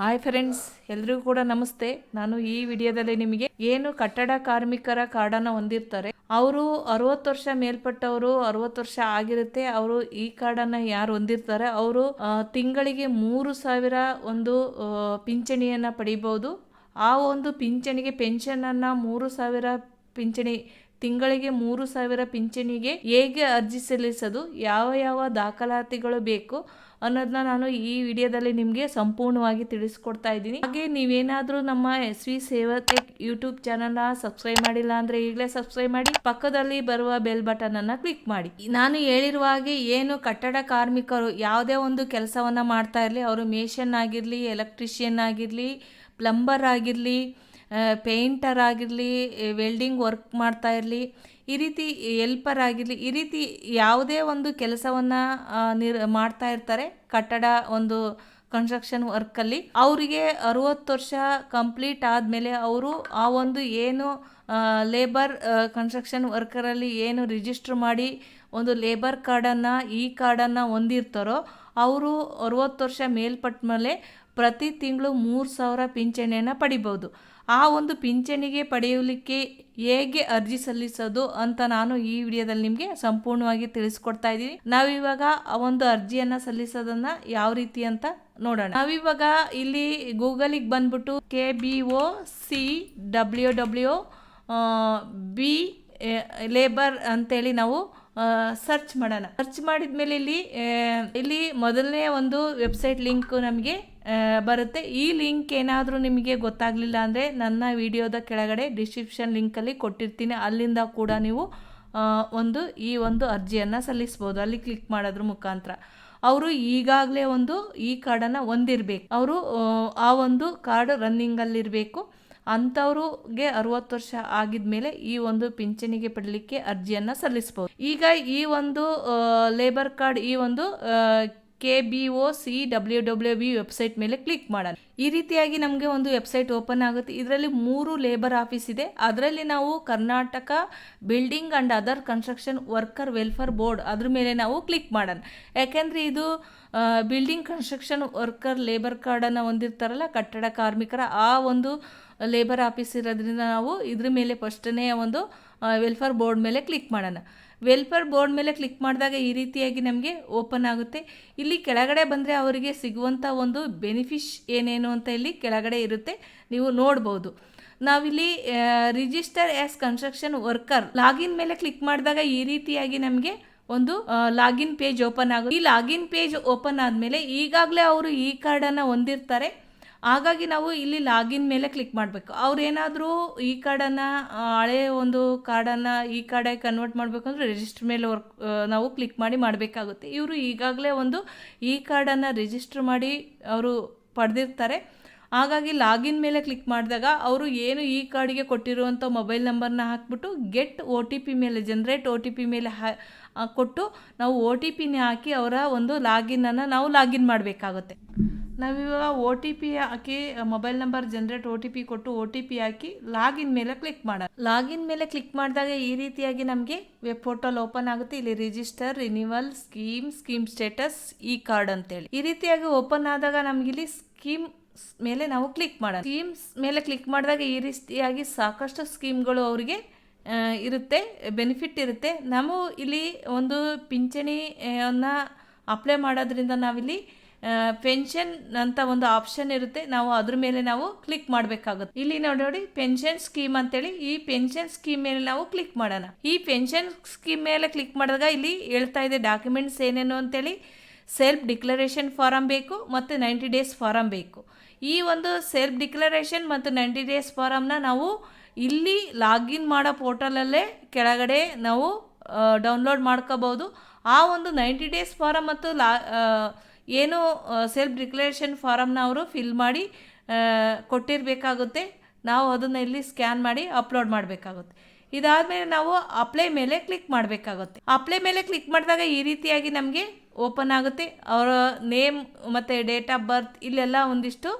Hi friends ಎಲ್ರಿಗೂ ಕೂಡ ನಮಸ್ತೆ. ನಾನು ಈ ವಿಡಿಯೋದಲ್ಲಿ ನಿಮಗೆ ಏನು ಕಟ್ಟಡ ಕಾರ್ಮಿಕರ ಕಾರ್ಡನ್ನು ಹೊಂದಿರ್ತಾರೆ. ಅವರು ಅರವತ್ತು ವರ್ಷ ಮೇಲ್ಪಟ್ಟವರು, ಅರವತ್ತು ವರ್ಷ ಆಗಿರುತ್ತೆ, ಅವರು ಈ ಕಾರ್ಡನ್ನು ಯಾರು ಹೊಂದಿರ್ತಾರೆ? ಅವರು ತಿಂಗಳಿಗೆ ಮೂರು ಸಾವಿರ ಒಂದು ಪಿಂಚಣಿಯನ್ನ ಪಡಿಬಹುದು. ಆ ಒಂದು ಪಿಂಚಣಿಗೆ ಪೆನ್ಷನ್ ಅನ್ನ ಮೂರು ಸಾವಿರ ಪಿಂಚಣಿ ತಿಂಗಳಿಗೆ ಮೂರು ಸಾವಿರ ಪಿಂಚಣಿಗೆ ಹೇಗೆ ಅರ್ಜಿ ಸಲ್ಲಿಸೋದು, ಯಾವ ಯಾವ ದಾಖಲಾತಿಗಳು ಬೇಕು ಅನ್ನೋದನ್ನ ನಾನು ಈ ವಿಡಿಯೋದಲ್ಲಿ ನಿಮಗೆ ಸಂಪೂರ್ಣವಾಗಿ ತಿಳಿಸ್ಕೊಡ್ತಾ ಇದ್ದೀನಿ. ಹಾಗೆ ನೀವೇನಾದರೂ ನಮ್ಮ ಎಸ್ ವಿ ಸೇವತೆ ಯೂಟ್ಯೂಬ್ ಚಾನಲ್ನ ಸಬ್ಸ್ಕ್ರೈಬ್ ಮಾಡಿಲ್ಲ ಅಂದರೆ ಈಗಲೇ ಸಬ್ಸ್ಕ್ರೈಬ್ ಮಾಡಿ, ಪಕ್ಕದಲ್ಲಿ ಬರುವ ಬೆಲ್ ಬಟನ್ ಅನ್ನ ಕ್ಲಿಕ್ ಮಾಡಿ. ನಾನು ಹೇಳಿರುವ ಹಾಗೆ ಏನು ಕಟ್ಟಡ ಕಾರ್ಮಿಕರು ಯಾವುದೇ ಒಂದು ಕೆಲಸವನ್ನು ಮಾಡ್ತಾ ಇರಲಿ, ಅವರು ಮೇಷನ್ ಆಗಿರಲಿ, ಎಲೆಕ್ಟ್ರಿಷಿಯನ್ ಆಗಿರಲಿ, ಪ್ಲಂಬರ್ ಆಗಿರಲಿ ಪೇಂಟರ್ ಆಗಿರಲಿ ವೆಲ್ಡಿಂಗ್ ವರ್ಕ್ ಮಾಡ್ತಾ ಇರಲಿ, ಈ ರೀತಿ ಎಲ್ಪರ್ ಆಗಿರಲಿ, ಈ ರೀತಿ ಯಾವುದೇ ಒಂದು ಕೆಲಸವನ್ನು ನಿರ್, ಮಾಡ್ತಾ ಇರ್ತಾರೆ ಕಟ್ಟಡ ಒಂದು ಕನ್ಸ್ಟ್ರಕ್ಷನ್ ವರ್ಕಲ್ಲಿ ಅವರಿಗೆ ಅರುವತ್ತು ವರ್ಷ ಕಂಪ್ಲೀಟ್ ಆದಮೇಲೆ ಅವರು ಆ ಒಂದು ಏನು ಲೇಬರ್ ಕನ್ಸ್ಟ್ರಕ್ಷನ್ ವರ್ಕರಲ್ಲಿ ಏನು ರಿಜಿಸ್ಟ್ರ್ ಮಾಡಿ ಒಂದು ಲೇಬರ್ ಕಾರ್ಡನ್ನು ಈ ಕಾರ್ಡನ್ನು ಹೊಂದಿರ್ತಾರೋ ಅವರು ಅರುವತ್ತು ವರ್ಷ ಮೇಲ್ಪಟ್ಟ ಮೇಲೆ ಪ್ರತಿ ತಿಂಗಳು ಮೂರು ಸಾವಿರ ಪಿಂಚಣಿಯನ್ನು ಪಡಿಬೋದು ಆ ಒಂದು ಪಿಂಚಣಿಗೆ ಪಡೆಯಲಿಕ್ಕೆ ಹೇಗೆ ಅರ್ಜಿ ಸಲ್ಲಿಸೋದು ಅಂತ ನಾನು ಈ ವಿಡಿಯೋದಲ್ಲಿ ನಿಮಗೆ ಸಂಪೂರ್ಣವಾಗಿ ತಿಳಿಸ್ಕೊಡ್ತಾ ಇದ್ದೀನಿ. ನಾವಿವಾಗ ಆ ಒಂದು ಅರ್ಜಿಯನ್ನ ಸಲ್ಲಿಸೋದನ್ನ ಯಾವ ರೀತಿ ಅಂತ ನೋಡೋಣ. ನಾವಿವಾಗ ಇಲ್ಲಿ ಗೂಗಲಿಗೆ ಬಂದ್ಬಿಟ್ಟು K B O C W W B labour ಅಂತೇಳಿ ನಾವು ಸರ್ಚ್ ಮಾಡೋಣ. ಸರ್ಚ್ ಮಾಡಿದ ಮೇಲೆ ಇಲ್ಲಿ ಇಲ್ಲಿ ಮೊದಲನೇ ಒಂದು ವೆಬ್ಸೈಟ್ ಲಿಂಕ್ ನಮಗೆ ಬರುತ್ತೆ. ಈ ಲಿಂಕ್ ಏನಾದರೂ ನಿಮಗೆ ಗೊತ್ತಾಗಲಿಲ್ಲ ಅಂದರೆ ನನ್ನ ವಿಡಿಯೋದ ಕೆಳಗಡೆ ಡಿಸ್ಕ್ರಿಪ್ಷನ್ ಲಿಂಕಲ್ಲಿ ಕೊಟ್ಟಿರ್ತೀನಿ. ಅಲ್ಲಿಂದ ಕೂಡ ನೀವು ಒಂದು ಈ ಒಂದು ಅರ್ಜಿಯನ್ನು ಸಲ್ಲಿಸ್ಬೋದು. ಅಲ್ಲಿ ಕ್ಲಿಕ್ ಮಾಡೋದ್ರ ಮುಖಾಂತರ. ಅವರು ಈಗಾಗಲೇ ಒಂದು ಈ ಕಾರ್ಡನ್ನು ಹೊಂದಿರಬೇಕು. ಅವರು, ಆ ಒಂದು ಕಾರ್ಡ್ ರನ್ನಿಂಗಲ್ಲಿರಬೇಕು. ಅಂಥವ್ರಿಗೆ ಅರವತ್ತು ವರ್ಷ ಆಗಿದ್ಮೇಲೆ ಈ ಒಂದು ಪಿಂಚಣಿಗೆ ಪಡಲಿಕ್ಕೆ ಅರ್ಜಿಯನ್ನು ಸಲ್ಲಿಸ್ಬೋದು. ಈಗ ಈ ಒಂದು ಲೇಬರ್ ಕಾರ್ಡ್ ಈ ಒಂದು K B O C W W B website ಮೇಲೆ ಕ್ಲಿಕ್ ಮಾಡೋಣ. ಈ ರೀತಿಯಾಗಿ ನಮಗೆ ಒಂದು ವೆಬ್ಸೈಟ್ ಓಪನ್ ಆಗುತ್ತೆ. ಇದರಲ್ಲಿ ಮೂರು ಲೇಬರ್ ಆಫೀಸ್ ಇದೆ. ಅದರಲ್ಲಿ ನಾವು Karnataka building and other construction worker welfare board ಅದ್ರ ಮೇಲೆ ನಾವು ಕ್ಲಿಕ್ ಮಾಡೋಣ. ಯಾಕೆಂದರೆ ಇದು ಬಿಲ್ಡಿಂಗ್ ಕನ್ಸ್ಟ್ರಕ್ಷನ್ ವರ್ಕರ್ ಲೇಬರ್ ಕಾರ್ಡನ್ನು ಹೊಂದಿರ್ತಾರಲ್ಲ, ಕಟ್ಟಡ ಕಾರ್ಮಿಕರ ಆ ಒಂದು ಲೇಬರ್ ಆಫೀಸ್ ಇರೋದ್ರಿಂದ ನಾವು ಇದ್ರ ಮೇಲೆ ಫಸ್ಟನೇ ಒಂದು ವೆಲ್ಫೇರ್ ಬೋರ್ಡ್ ಮೇಲೆ ಕ್ಲಿಕ್ ಮಾಡೋಣ. ವೆಲ್ಫೇರ್ ಬೋರ್ಡ್ ಮೇಲೆ ಕ್ಲಿಕ್ ಮಾಡಿದಾಗ ಈ ರೀತಿಯಾಗಿ ನಮಗೆ ಓಪನ್ ಆಗುತ್ತೆ. ಇಲ್ಲಿ ಕೆಳಗಡೆ ಬಂದರೆ ಅವರಿಗೆ ಸಿಗುವಂಥ ಒಂದು ಬೆನಿಫಿಶ್ ಏನೇನು ಅಂತ ಇಲ್ಲಿ ಕೆಳಗಡೆ ಇರುತ್ತೆ. ನೀವು ನೋಡ್ಬೋದು. ನಾವಿಲ್ಲಿ register as construction worker login ಮೇಲೆ ಕ್ಲಿಕ್ ಮಾಡಿದಾಗ ಈ ರೀತಿಯಾಗಿ ನಮಗೆ ಒಂದು ಲಾಗಿನ್ ಪೇಜ್ ಓಪನ್ ಆಗುತ್ತೆ. ಈ ಲಾಗಿನ್ ಪೇಜ್ ಓಪನ್ ಆದಮೇಲೆ ಈಗಾಗಲೇ ಅವರು ಈ ಕಾರ್ಡನ್ನು ಹೊಂದಿರ್ತಾರೆ. ಹಾಗಾಗಿ ನಾವು ಇಲ್ಲಿ ಲಾಗಿನ್ ಮೇಲೆ ಕ್ಲಿಕ್ ಮಾಡಬೇಕು. ಅವ್ರು ಏನಾದರೂ ಈ ಕಾರ್ಡನ್ನು ಹಳೆ ಒಂದು ಕಾರ್ಡನ್ನು ಈ ಕಾರ್ಡಾಗಿ ಕನ್ವರ್ಟ್ ಮಾಡಬೇಕು ಅಂದರೆ ರಿಜಿಸ್ಟರ್ ಮೇಲೆ ವರ್ಕ್ ನಾವು ಕ್ಲಿಕ್ ಮಾಡಿ ಮಾಡಬೇಕಾಗುತ್ತೆ. ಇವರು ಈಗಾಗಲೇ ಒಂದು ಈ ಕಾರ್ಡನ್ನು ರಿಜಿಸ್ಟರ್ ಮಾಡಿ ಅವರು ಪಡೆದಿರ್ತಾರೆ. ಹಾಗಾಗಿ ಲಾಗಿನ್ ಮೇಲೆ ಕ್ಲಿಕ್ ಮಾಡಿದಾಗ ಅವರು ಏನು ಈ ಕಾರ್ಡಿಗೆ ಕೊಟ್ಟಿರುವಂಥ ಮೊಬೈಲ್ ನಂಬರ್ನ ಹಾಕ್ಬಿಟ್ಟು ಗೆಟ್ ಒ ಟಿ ಪಿ ಮೇಲೆ ಜನ್ರೇಟ್ ಒ ಟಿ ಪಿ ಮೇಲೆ ಹಾ ಕೊಟ್ಟು ನಾವು ಒ ಟಿ ಪಿನೇ ಹಾಕಿ ಅವರ ಒಂದು ಲಾಗಿನನ್ನು ನಾವು ಲಾಗಿನ್ ಮಾಡಬೇಕಾಗುತ್ತೆ. ನಾವಿವಾಗ ಒ ಟಿ ಪಿ ಹಾಕಿ, mobile number generate O T P ಕೊಟ್ಟು ಒ ಟಿ ಪಿ ಹಾಕಿ ಲಾಗಿನ್ ಮೇಲೆ ಕ್ಲಿಕ್ ಮಾಡೋಣ. ಲಾಗಿನ್ ಮೇಲೆ ಕ್ಲಿಕ್ ಮಾಡಿದಾಗ ಈ ರೀತಿಯಾಗಿ ನಮಗೆ ವೆಬ್ ಪೋರ್ಟಲ್ ಓಪನ್ ಆಗುತ್ತೆ. ಇಲ್ಲಿ register renewal scheme scheme status ಈ ಕಾರ್ಡ್ ಅಂತೇಳಿ. ಈ ರೀತಿಯಾಗಿ ಓಪನ್ ಆದಾಗ ನಮ್ಗೆ ಇಲ್ಲಿ ಸ್ಕೀಮ್ ಮೇಲೆ ನಾವು ಕ್ಲಿಕ್ ಮಾಡೋಣ. ಸ್ಕೀಮ್ಸ್ ಮೇಲೆ ಕ್ಲಿಕ್ ಮಾಡಿದಾಗ ಈ ರೀತಿಯಾಗಿ ಸಾಕಷ್ಟು ಸ್ಕೀಮ್ಗಳು ಅವರಿಗೆ ಇರುತ್ತೆ ಬೆನಿಫಿಟ್ ಇರುತ್ತೆ. ನಾವು ಇಲ್ಲಿ ಒಂದು ಪಿಂಚಣಿಯನ್ನು ಅಪ್ಲೈ ಮಾಡೋದ್ರಿಂದ ನಾವಿಲ್ಲಿ ಪೆನ್ಷನ್ ಅಂತ ಒಂದು ಆಪ್ಷನ್ ಇರುತ್ತೆ. ನಾವು ಅದ್ರ ಮೇಲೆ ನಾವು ಕ್ಲಿಕ್ ಮಾಡಬೇಕಾಗುತ್ತೆ. ಇಲ್ಲಿ ನೋಡಿ ಪೆನ್ಷನ್ ಸ್ಕೀಮ್ ಅಂತೇಳಿ ಈ ಪೆನ್ಷನ್ ಸ್ಕೀಮ್ ಮೇಲೆ ನಾವು ಕ್ಲಿಕ್ ಮಾಡೋಣ. ಈ ಪೆನ್ಷನ್ ಸ್ಕೀಮ್ ಮೇಲೆ ಕ್ಲಿಕ್ ಮಾಡಿದಾಗ ಇಲ್ಲಿ ಹೇಳ್ತಾ ಇದೆ ಡಾಕ್ಯುಮೆಂಟ್ಸ್ ಏನೇನು ಅಂತೇಳಿ. ಸೆಲ್ಫ್ ಡಿಕ್ಲರೇಷನ್ ಫಾರಮ್ ಬೇಕು ಮತ್ತು ನೈಂಟಿ ಡೇಸ್ ಫಾರಮ್ ಬೇಕು. ಈ ಒಂದು ಸೆಲ್ಫ್ ಡಿಕ್ಲರೇಷನ್ ಮತ್ತು ನೈಂಟಿ ಡೇಸ್ ಫಾರಮ್ನ ನಾವು ಇಲ್ಲಿ ಲಾಗಿನ್ ಮಾಡೋ ಪೋರ್ಟಲಲ್ಲೇ ಕೆಳಗಡೆ ನಾವು ಡೌನ್ಲೋಡ್ ಮಾಡ್ಕೋಬೋದು ಆ ಒಂದು ನೈಂಟಿ ಡೇಸ್ ಫಾರಮ್ ಮತ್ತು ಲಾ ಏನು ಸೆಲ್ಫ್ ಡಿಕ್ಲರೇಷನ್ ಫಾರಮ್ನ ಅವರು ಫಿಲ್ ಮಾಡಿ ಕೊಟ್ಟಿರಬೇಕಾಗುತ್ತೆ. ನಾವು ಅದನ್ನು ಇಲ್ಲಿ ಸ್ಕ್ಯಾನ್ ಮಾಡಿ ಅಪ್ಲೋಡ್ ಮಾಡಬೇಕಾಗುತ್ತೆ. ಇದಾದಮೇಲೆ ನಾವು ಅಪ್ಲೈ ಮೇಲೆ ಕ್ಲಿಕ್ ಮಾಡಬೇಕಾಗುತ್ತೆ. ಅಪ್ಲೈ ಮೇಲೆ ಕ್ಲಿಕ್ ಮಾಡಿದಾಗ ಈ ರೀತಿಯಾಗಿ ನಮಗೆ ಓಪನ್ ಆಗುತ್ತೆ. ಅವರ ನೇಮ್ ಮತ್ತು ಡೇಟ್ ಆಫ್ ಬರ್ತ್ ಇಲ್ಲೆಲ್ಲ ಒಂದಿಷ್ಟು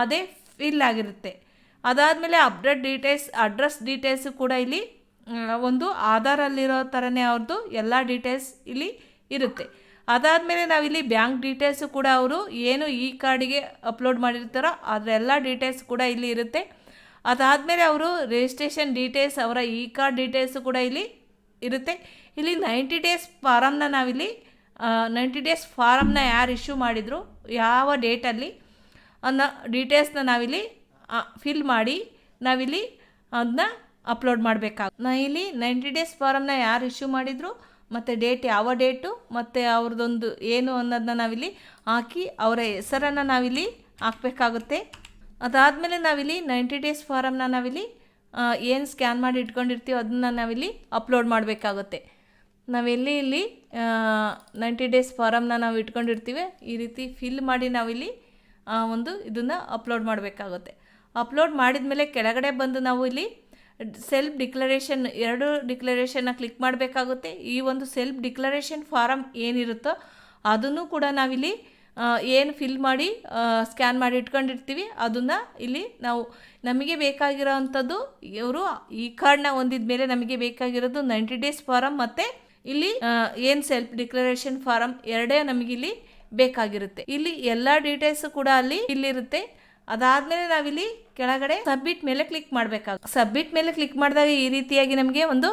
ಅದೇ ಫಿಲ್ ಆಗಿರುತ್ತೆ. ಅದಾದಮೇಲೆ ಅಪ್ಡೇಟ್ ಡೀಟೇಲ್ಸ್ ಅಡ್ರೆಸ್ ಡೀಟೇಲ್ಸು ಕೂಡ ಇಲ್ಲಿ ಒಂದು ಆಧಾರಲ್ಲಿರೋ ಥರನೇ ಅವ್ರದ್ದು ಎಲ್ಲ ಡೀಟೇಲ್ಸ್ ಇಲ್ಲಿ ಇರುತ್ತೆ. ಅದಾದಮೇಲೆ ನಾವಿಲ್ಲಿ ಬ್ಯಾಂಕ್ ಡೀಟೇಲ್ಸು ಕೂಡ ಅವರು ಏನು ಈ ಕಾರ್ಡಿಗೆ ಅಪ್ಲೋಡ್ ಮಾಡಿರ್ತಾರೋ ಅದರ ಎಲ್ಲ ಡೀಟೇಲ್ಸ್ ಕೂಡ ಇಲ್ಲಿ ಇರುತ್ತೆ. ಅದಾದಮೇಲೆ ಅವರು ರಿಜಿಸ್ಟ್ರೇಷನ್ ಡೀಟೇಲ್ಸ್, ಅವರ ಇ ಕಾರ್ಡ್ ಡೀಟೇಲ್ಸು ಕೂಡ ಇಲ್ಲಿ ಇರುತ್ತೆ. ಇಲ್ಲಿ ನೈಂಟಿ ಡೇಸ್ ಫಾರಮ್ನ ನಾವಿಲ್ಲಿ ನೈಂಟಿ ಡೇಸ್ ಫಾರಮ್ನ ಯಾರು ಇಶ್ಯೂ ಮಾಡಿದರು, ಯಾವ ಡೇಟಲ್ಲಿ ಅನ್ನೋ ಡೀಟೇಲ್ಸ್ನ ನಾವಿಲ್ಲಿ ಫಿಲ್ ಮಾಡಿ ನಾವಿಲ್ಲಿ ಅದನ್ನ ಅಪ್ಲೋಡ್ ಮಾಡಬೇಕಾಗ ನಾ ಇಲ್ಲಿ ನೈಂಟಿ ಡೇಸ್ ಫಾರಮ್ನ ಯಾರು ಇಶ್ಯೂ ಮಾಡಿದರು ಮತ್ತು ಡೇಟ್ ಯಾವ ಡೇಟು ಮತ್ತು ಅವ್ರದ್ದೊಂದು ಏನು ಅನ್ನೋದನ್ನ ನಾವಿಲ್ಲಿ ಹಾಕಿ ಅವರ ಹೆಸರನ್ನು ನಾವಿಲ್ಲಿ ಹಾಕಬೇಕಾಗುತ್ತೆ. ಅದಾದಮೇಲೆ ನಾವಿಲ್ಲಿ ನೈಂಟಿ ಡೇಸ್ ಫಾರಮ್ನ ನಾವಿಲ್ಲಿ ಏನು ಸ್ಕ್ಯಾನ್ ಮಾಡಿ ಇಟ್ಕೊಂಡಿರ್ತೀವೋ ಅದನ್ನ ನಾವಿಲ್ಲಿ ಅಪ್ಲೋಡ್ ಮಾಡಬೇಕಾಗುತ್ತೆ. ನಾವೆಲ್ಲಿ ಇಲ್ಲಿ ನೈಂಟಿ ಡೇಸ್ ಫಾರಮ್ನ ನಾವು ಇಟ್ಕೊಂಡಿರ್ತೀವಿ, ಈ ರೀತಿ ಫಿಲ್ ಮಾಡಿ ನಾವಿಲ್ಲಿ ಒಂದು ಇದನ್ನು ಅಪ್ಲೋಡ್ ಮಾಡಬೇಕಾಗುತ್ತೆ. ಅಪ್ಲೋಡ್ ಮಾಡಿದ ಮೇಲೆ ಕೆಳಗಡೆ ಬಂದು ನಾವು ಇಲ್ಲಿ ಸೆಲ್ಫ್ ಡಿಕ್ಲರೇಷನ್ ಎರಡು ಡಿಕ್ಲರೇಷನ್ನ ಕ್ಲಿಕ್ ಮಾಡಬೇಕಾಗುತ್ತೆ. ಈ ಒಂದು ಸೆಲ್ಫ್ ಡಿಕ್ಲರೇಷನ್ ಫಾರಮ್ ಏನಿರುತ್ತೋ ಅದನ್ನು ಕೂಡ ನಾವಿಲ್ಲಿ ಏನು ಫಿಲ್ ಮಾಡಿ ಸ್ಕ್ಯಾನ್ ಮಾಡಿ ಇಟ್ಕೊಂಡಿರ್ತೀವಿ. ಅದನ್ನು ಇಲ್ಲಿ ನಾವು ನಮಗೆ ಬೇಕಾಗಿರೋ ಅಂಥದ್ದು ಇವರು ಈ ಕಾರ್ಡ್ನ ಹೊಂದಿದ ಮೇಲೆ ನಮಗೆ ಬೇಕಾಗಿರೋದು ನೈಂಟಿ ಡೇಸ್ ಫಾರಮ್ ಮತ್ತು ಇಲ್ಲಿ ಏನು ಸೆಲ್ಫ್ ಡಿಕ್ಲರೇಷನ್ ಫಾರಮ್ ಎರಡೇ ನಮಗಿಲ್ಲಿ ಬೇಕಾಗಿರುತ್ತೆ. ಇಲ್ಲಿ ಎಲ್ಲ ಡೀಟೇಲ್ಸ್ ಕೂಡ ಅಲ್ಲಿ ಇಲ್ಲಿರುತ್ತೆ. ಅದಾದ್ಮೇಲೆ ನಾವಿಲ್ಲಿ ಕೆಳಗಡೆ ಸಬ್ಮಿಟ್ ಮೇಲೆ ಕ್ಲಿಕ್ ಮಾಡಬೇಕಾಗುತ್ತೆ. ಸಬ್ಮಿಟ್ ಮೇಲೆ ಕ್ಲಿಕ್ ಮಾಡಿದಾಗ ಈ ರೀತಿಯಾಗಿ ನಮಗೆ ಒಂದು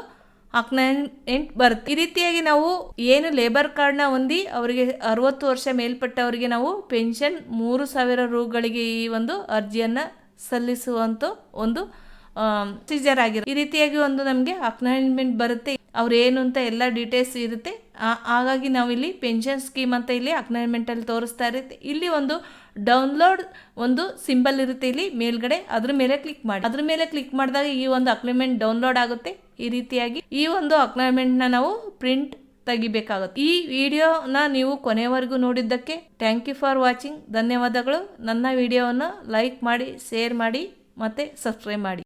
ಅಕ್ನೆಂಟ್ ಬರುತ್ತೆ. ಈ ರೀತಿಯಾಗಿ ನಾವು ಏನು ಲೇಬರ್ ಕಾರ್ಡ್ನ ಹೊಂದಿ ಅವರಿಗೆ ಅರವತ್ತು ವರ್ಷ ಮೇಲ್ಪಟ್ಟವರಿಗೆ ನಾವು ಪೆನ್ಷನ್ ಮೂರು ಸಾವಿರ ರೂಗಳಿಗೆ ಈ ಒಂದು ಅರ್ಜಿಯನ್ನು ಸಲ್ಲಿಸುವಂಥ ಒಂದು ಪ್ರೊಸೀಜರ್ ಆಗಿರುತ್ತೆ. ಈ ರೀತಿಯಾಗಿ ಒಂದು ನಮಗೆ ಅಕ್ನಾಯಿಂಟ್ಮೆಂಟ್ ಬರುತ್ತೆ. ಅವ್ರು ಏನು ಅಂತ ಎಲ್ಲ ಡೀಟೇಲ್ಸ್ ಇರುತ್ತೆ. ಹಾಗಾಗಿ ನಾವಿಲ್ಲಿ ಪೆನ್ಷನ್ ಸ್ಕೀಮ್ ಅಂತ ಇಲ್ಲಿ ಅಕ್ನಾಯಿಂಟ್ಮೆಂಟಲ್ಲಿ ತೋರಿಸ್ತಾ ಇರುತ್ತೆ. ಇಲ್ಲಿ ಒಂದು ಡೌನ್ಲೋಡ್ ಒಂದು ಸಿಂಬಲ್ ಇರುತ್ತೆ ಇಲ್ಲಿ ಮೇಲ್ಗಡೆ. ಅದ್ರ ಮೇಲೆ ಕ್ಲಿಕ್ ಮಾಡಿ. ಅದ್ರ ಮೇಲೆ ಕ್ಲಿಕ್ ಮಾಡಿದಾಗ ಈ ಒಂದು ಅಕ್ಲಿಮೆಂಟ್ ಡೌನ್ಲೋಡ್ ಆಗುತ್ತೆ. ಈ ರೀತಿಯಾಗಿ ಈ ಒಂದು ಅಕ್ನಾಯ್ಮೆಂಟ್ನ ನಾವು ಪ್ರಿಂಟ್ ತೆಗಿಬೇಕಾಗುತ್ತೆ. ಈ ವಿಡಿಯೋನ ನೀವು ಕೊನೆವರೆಗೂ ನೋಡಿದ್ದಕ್ಕೆ ಥ್ಯಾಂಕ್ ಯು ಫಾರ್ ವಾಚಿಂಗ್ ಧನ್ಯವಾದಗಳು. ನನ್ನ ವಿಡಿಯೋವನ್ನು ಲೈಕ್ ಮಾಡಿ ಶೇರ್ ಮಾಡಿ, ಮತ್ತು ಸಬ್ಸ್ಕ್ರೈಬ್ ಮಾಡಿ.